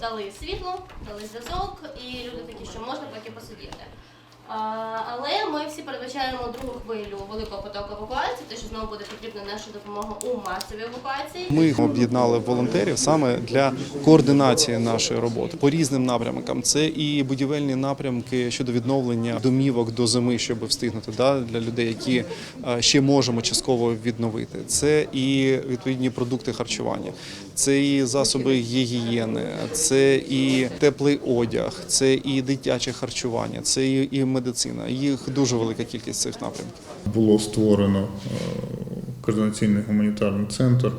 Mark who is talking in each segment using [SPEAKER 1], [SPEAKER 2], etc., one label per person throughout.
[SPEAKER 1] Дали світло, дали зв'язок, і люди такі, що можна поки посидіти. Але ми всі передбачаємо другу хвилю великого потоку евакуації, те, що знову буде потрібна наша допомога у масовій евакуації.
[SPEAKER 2] Ми об'єднали волонтерів саме для координації нашої роботи по різним напрямкам. Це і будівельні напрямки щодо відновлення домівок до зими, щоб встигнути да, для людей, які ще можемо частково відновити. Це і відповідні продукти харчування, це і засоби гігієни, це і теплий одяг, це і дитяче харчування, це і, медицина. Їх дуже велика кількість цих напрямків.
[SPEAKER 3] Було створено е, координаційний гуманітарний центр,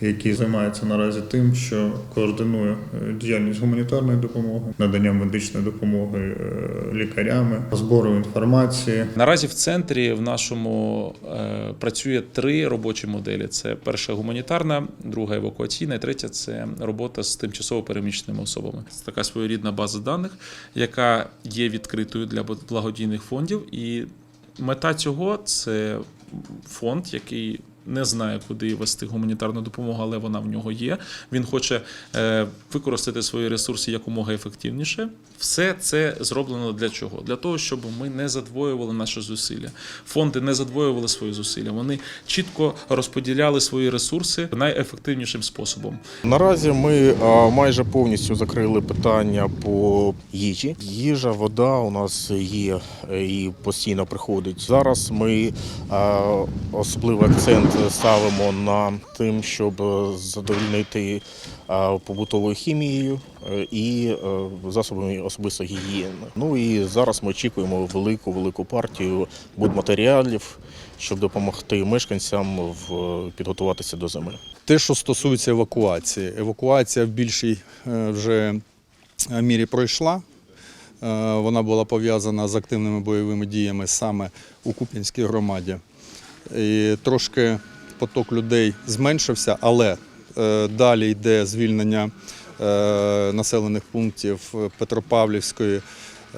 [SPEAKER 3] який займається наразі тим, що координує е, діяльність гуманітарної допомоги, надання медичної допомоги е, лікарями, збору інформації,
[SPEAKER 4] Наразі в центрі в нашому е, працює три робочі моделі: це перша гуманітарна, друга евакуаційна, і третя це робота з тимчасово переміщеними особами. Це така своєрідна база даних, яка є відкритою для благодійних фондів. І мета цього це фонд, який. Не знає, куди вести гуманітарну допомогу, але вона в нього є. Він хоче е, використати свої ресурси якомога ефективніше. Все це зроблено для чого? Для того, щоб ми не задвоювали наші зусилля. Фонди не задвоювали свої зусилля. Вони чітко розподіляли свої ресурси найефективнішим способом.
[SPEAKER 5] Наразі ми а, майже повністю закрили питання по їжі. Їжа, вода у нас є е, і постійно приходить. Зараз ми особливий акцент ставимо на тим, щоб е, задовольнити побутовою хімією е, і е, засобами особистої гігієни. Ну і зараз ми очікуємо велику велику партію будматеріалів, щоб допомогти мешканцям в підготуватися до зими.
[SPEAKER 6] Те, що стосується евакуації, евакуація в більшій е, вже е, мірі пройшла. Е, Вона була пов'язана з активними бойовими діями саме у Куп'янській громаді. І трошки поток людей зменшився, але е, далі йде звільнення е, населених пунктів Петропавлівської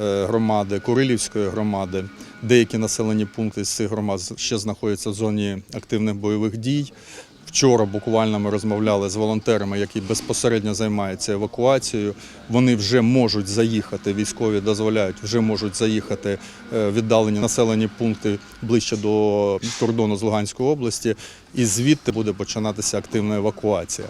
[SPEAKER 6] е, громади, Курилівської громади. Деякі населені пункти з цих громад ще знаходяться в зоні активних бойових дій. Вчора буквально ми розмовляли з волонтерами, які безпосередньо займаються евакуацією. Вони вже можуть заїхати, військові дозволяють, вже можуть заїхати е, віддалені населені пункти ближче до кордону з Луганської області, і звідти буде починатися активна евакуація.